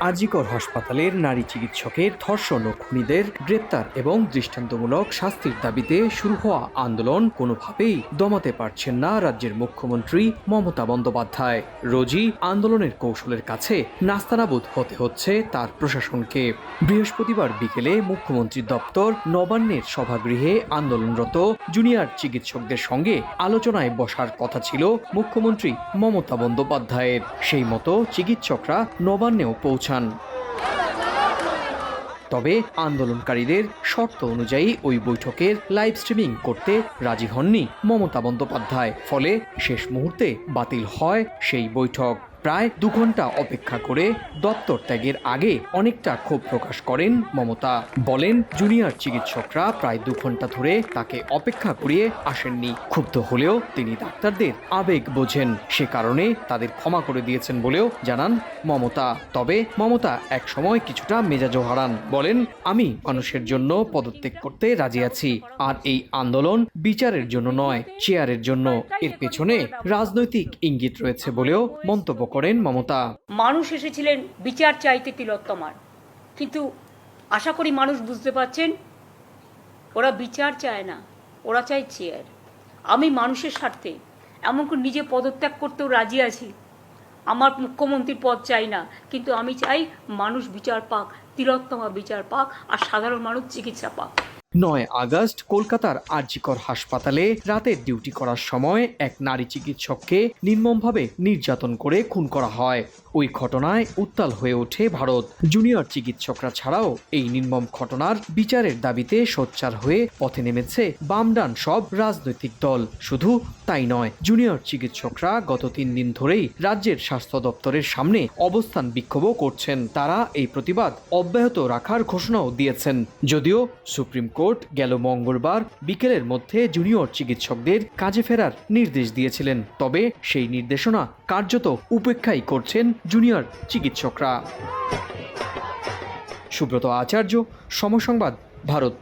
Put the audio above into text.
আজিকর হাসপাতালের নারী চিকিৎসকের ধর্ষণ ও খুনিদের গ্রেপ্তার এবং দৃষ্টান্তমূলক শাস্তির দাবিতে শুরু হওয়া আন্দোলন কোনোভাবেই দমাতে পারছেন না রাজ্যের মুখ্যমন্ত্রী মমতা বন্দ্যোপাধ্যায়। রোজই আন্দোলনের কৌশলের কাছে নাস্তানাবুদ হতে হচ্ছে তার প্রশাসনকে। বৃহস্পতিবার বিকেলে মুখ্যমন্ত্রী দপ্তর নবান্নের সভাগৃহে আন্দোলনরত জুনিয়র চিকিৎসকদের সঙ্গে আলোচনায় বসার কথা ছিল মুখ্যমন্ত্রী মমতা বন্দ্যোপাধ্যায়ের। সেই মতো চিকিৎসকরা নবান্নেও পৌঁছান তবে আন্দোলনকারীদের শর্ত অনুযায়ী ওই বৈঠকের লাইভ স্ট্রিমিং করতে রাজি হননি মমতা বন্দ্যোপাধ্যায়। ফলে শেষ মুহূর্তে বাতিল হয় সেই বৈঠক। প্রায় দু ঘণ্টা অপেক্ষা করে দপ্তর ত্যাগের আগে অনেকটা ক্ষোভ প্রকাশ করেন মমতা। বলেন, জুনিয়র চিকিৎসকরা প্রায় দু ঘণ্টা ধরে তাকে অপেক্ষা করিয়ে আসেননি। ক্ষুব্ধ হলেও তিনি ডাক্তারদের আবেগ বোঝেন। সে কারণে তাদের ক্ষমা করে দিয়েছেন বলেও জানান মমতা। তবে মমতা এক সময় কিছুটা মেজাজও হারান। বলেন, আমি মানুষের জন্য পদত্যাগ করতে রাজি আছি। আর এই আন্দোলন বিচারের জন্য নয়, চেয়ারের জন্য। এর পেছনে রাজনৈতিক ইঙ্গিত রয়েছে বলেও মন্তব্য করেন মমতা। মানুষ এসেছিলেন, বিচার চাইতে তিলোত্তমার। কিন্তু আশা করি মানুষ বুঝতে পারছেন, ওরা বিচার চায় না, ওরা চায় চেয়ার। আমি মানুষের স্বার্থে এমনকি নিজে পদত্যাগ করতেও রাজি আছি। আমার মুখ্যমন্ত্রীর পদ চাই না, কিন্তু আমি চাই মানুষ বিচার পাক, তিলোত্তমা বিচার পাক, আর সাধারণ মানুষ চিকিৎসা পাক। নয় আগস্ট কলকাতার আরজিকর হাসপাতালে রাতের ডিউটি করার সময় এক নারী চিকিৎসককে নির্মমভাবে নির্যাতন করে খুন করা হয়। ওই ঘটনায় উত্তাল হয়ে ওঠে ভারত। জুনিয়র চিকিৎসকরা ছাড়াও এই নির্মম ঘটনার বিচারের দাবিতে সোচ্চার হয়ে পথে নেমেছে বামডান সব রাজনৈতিক দল। শুধু তাই নয়, জুনিয়র চিকিৎসকরা গত তিন দিন ধরেই রাজ্যের স্বাস্থ্য দপ্তরের সামনে অবস্থান বিক্ষোভও করছেন। তারা এই প্রতিবাদ অব্যাহত রাখার ঘোষণাও দিয়েছেন। যদিও সুপ্রিম কোর্ট গেল মঙ্গলবার বিকেলের মধ্যে জুনিয়র চিকিৎসকদের কাজে ফেরার নির্দেশ দিয়েছিলেন। তবে সেই নির্দেশনা কার্যত উপেক্ষাই করছেন জুনিয়র চিকিৎসকরা। সুব্রত আচার্য, সমসংবাদ, ভারত।